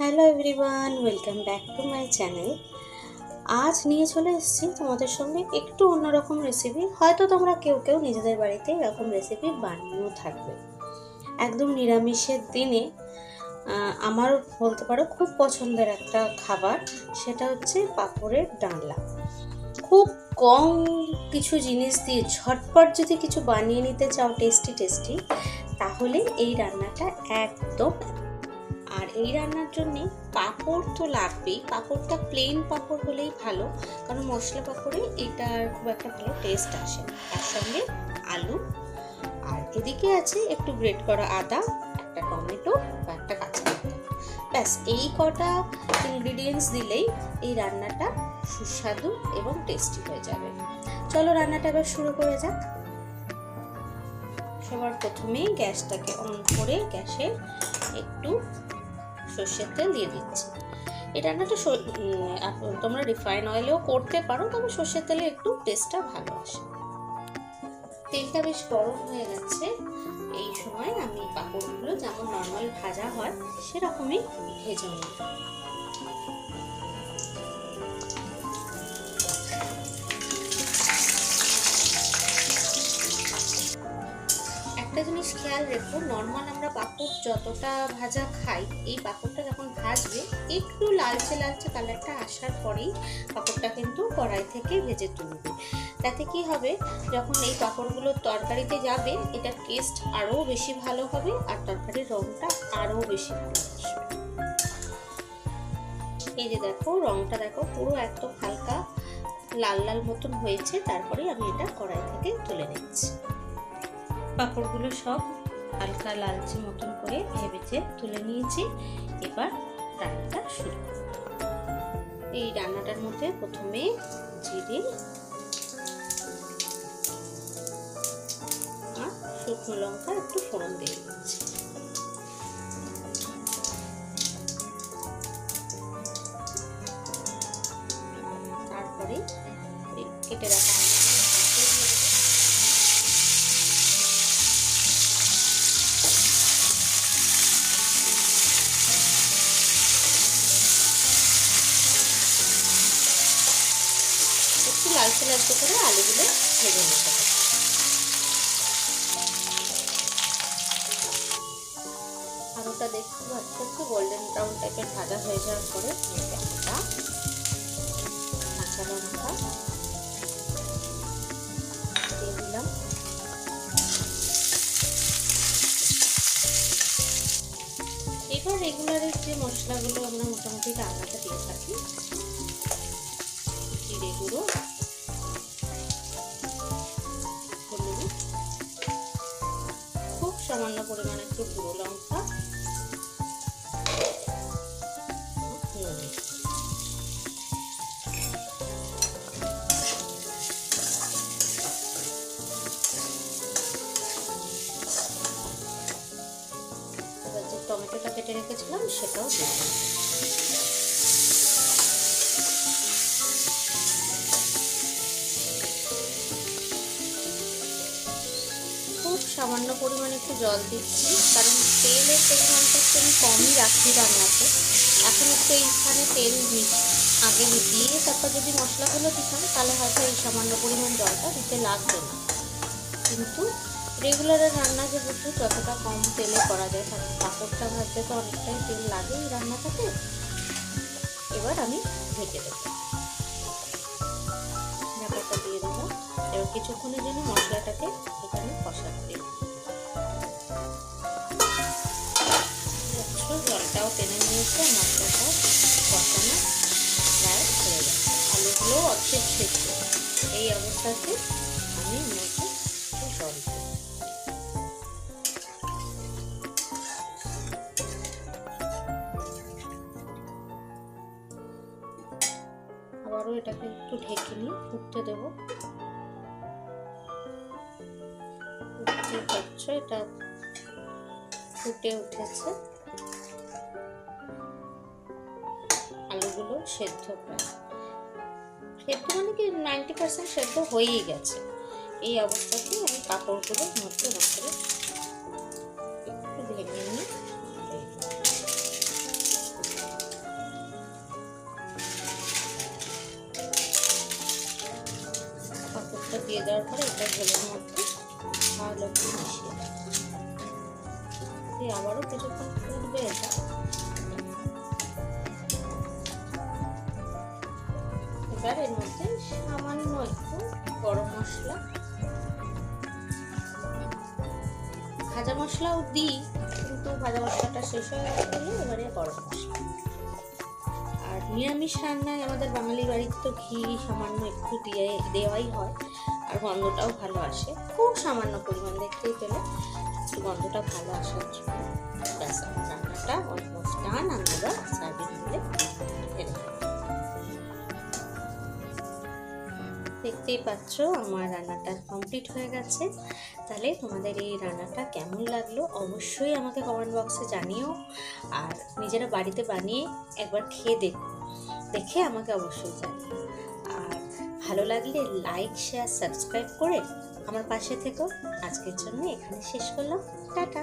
Hello everyone, welcome back to my channel. আজ নিয়ে চলে এসেছি তোমাদের সঙ্গে একটু অন্যরকম রেসিপি হয়তো তোমরা কেউ কেউ নিজেদের বাড়িতে এরকম রেসিপি বানিয়েও থাকবে। একদম নিরামিষের দিনে আমার বলতে পারো খুব পছন্দের একটা খাবার, সেটা হচ্ছে পাঁপড়ের ডালনা খুব কম কিছু জিনিস দিয়ে ঝটপট যদি কিছু বানিয়ে নিতে চাও টেস্টি টেস্টি তাহলে এই রান্নাটা একদম এই রান্নার জন্যে পাঁপড় তো লাগবেই। পাঁপড়টা প্লেন পাঁপড় হলেই ভালো, কারণ মশলা পাঁপড়ে এটার খুব একটা ভালো টেস্ট আসে। তার সঙ্গে আলু, আর এদিকে আছে একটু গ্রেট করা আদা, একটা টমেটো বা একটা কাঁচা ব্যাস, এই কটা ইনগ্রিডিয়েন্টস দিলেই এই রান্নাটা সুস্বাদু এবং টেস্টি হয়ে যাবে। চলো রান্নাটা এবার শুরু করে যাক। সবার প্রথমেই গ্যাসটাকে অন করে গ্যাসে একটু সর্ষের তেল দিয়ে দিচ্ছি। এই রান্নাটা তোমরা রিফাইন অয়েলেও করতে পারো, তবে সর্ষের তেলে একটু টেস্টটা ভালো আসে। তেলটা বেশ গরম হয়ে গেছে। এই সময় আমি পাঁপড়গুলো যেমন নর্মাল ভাজা হয়, সেরকমই ভেজে নিই একটা জিনিস খেয়াল রেখো নর্মাল আমরা পাঁপড় যতটা ভাজা খাই, এই পাঁপড়টা যখন ভাজবে, একটু লালচে লালচে কালারটা আসার পরেই পাঁপড়টা কিন্তু কড়াই থেকে ভেজে তুলবে। তাতে কি হবে, যখন এই পাঁপড়গুলো তরকারিতে যাবে এটার টেস্ট আরও বেশি ভালো হবে আর তরকারির রঙটা আরও বেশি ভালো আসবে। এই যে দেখো রঙটা দেখো, পুরো একদম হালকা, লাল লাল মতন হয়েছে তারপরে আমি এটা কড়াই থেকে তুলে নিচ্ছি। পাঁপড়গুলো সব হালকা লালচে মতন করে ভেবেছে তুলে নিয়েছি। এবার রান্নাটা শুরু এই রান্নাটার মধ্যে প্রথমে জিরে আর শুকনো লঙ্কা, একটু ফোড়ন দিয়ে দিচ্ছি। তারপরে কেটে রাখা লালচে লালচে করে আলুগুলো ভেজে নিতে হবে। আলুটা দেখতে পাচ্ছ একটু গোল্ডেন ব্রাউন টাইপের ভাজা হয়ে যাওয়ার পরে আদা কাঁচা লঙ্কা এবার রেগুলারের যে মশলাগুলো আমরা মোটামুটি রান্নাটা দিয়ে থাকি, জিরে গুঁড়ো সামান্য পরিমাণে একটু গুঁড়ো লঙ্কা টমেটোটা কেটে রেখেছিলাম সেটাও দিলাম। সামান্য পরিমাণে একটু জল দিচ্ছি, কারণ তেলের পরিমাণটা একটু আমি কমই রাখি রান্নাতে। এখন একটু এইখানে তেল আগে দিয়ে তারপর যদি মশলাগুলো দিতাম, তাহলে হয়তো এই সামান্য পরিমাণ জলটা দিতে লাগবে না। কিন্তু রেগুলারের রান্না যেহেতু যতটা কম তেলে করা যায় কারণ পাঁপড়টা ভাজতে তো অনেকটাই তেল লাগে এই রান্নাটাতে। এবার আমি ঢেকে দেবো। দিয়ে দিলাম। এবার কিছুক্ষণের জন্য মশলাটাকে এখানে কষাতে নিয়েছে মশলাটাও কষানো প্রায় হয়ে গেছে আলুগুলো অর্ধেক সেদ্ধ এই অবস্থাতে আমি একটু জল আবারও এটাকে একটু ঢেকে নিয়ে ফুটতে দেবো। দেখতেই পাচ্ছ এটা ফুটে উঠেছে। মাছগুলো সেদ্ধ সেদ্ধ মানে কি নাইনটি পার্সেন্ট সেদ্ধ হয়েই গেছে। এই অবস্থাতে আমি কাপড়গুলো মধ্যে ভেঙে নিই কাপড়টা দিয়ে দেওয়ার পরে এটা ঝোলের মধ্যে ভালো করে মিশিয়ে আবারও কিছুক্ষণ এবার এর মধ্যে সামান্য একটু গরম মশলা। ভাজা মশলাও দিই, কিন্তু ভাজা মশলাটা শেষ হয়ে গেলে এবারে গরম মশলা। আর নিরামিষ রান্নায় আমাদের বাঙালি বাড়িতে তো ঘি সামান্য একটু দিয়ে, দেওয়াই হয়, আর গন্ধটাও ভালো আসে। খুব সামান্য পরিমাণ দেখতেই পেলে গন্ধটা ভালো আসার জন্য রান্নাটা অলমোস্ট ডান আমরা সার্ভিং করে দেখতেই পাচ্ছ আমার রান্নাটা কমপ্লিট হয়ে গেছে। তাহলে তোমাদের এই রান্নাটা কেমন লাগল অবশ্যই আমাকে কমেন্ট বক্সে জানিও। আর নিজেরা বাড়িতে বানিয়ে একবার খেয়ে দেখো, দেখে আমাকে অবশ্যই জানিও। আর ভালো লাগলে লাইক শেয়ার সাবস্ক্রাইব করে আমার পাশে থেকো। আজকের জন্য এখানে শেষ করলাম। টাটা!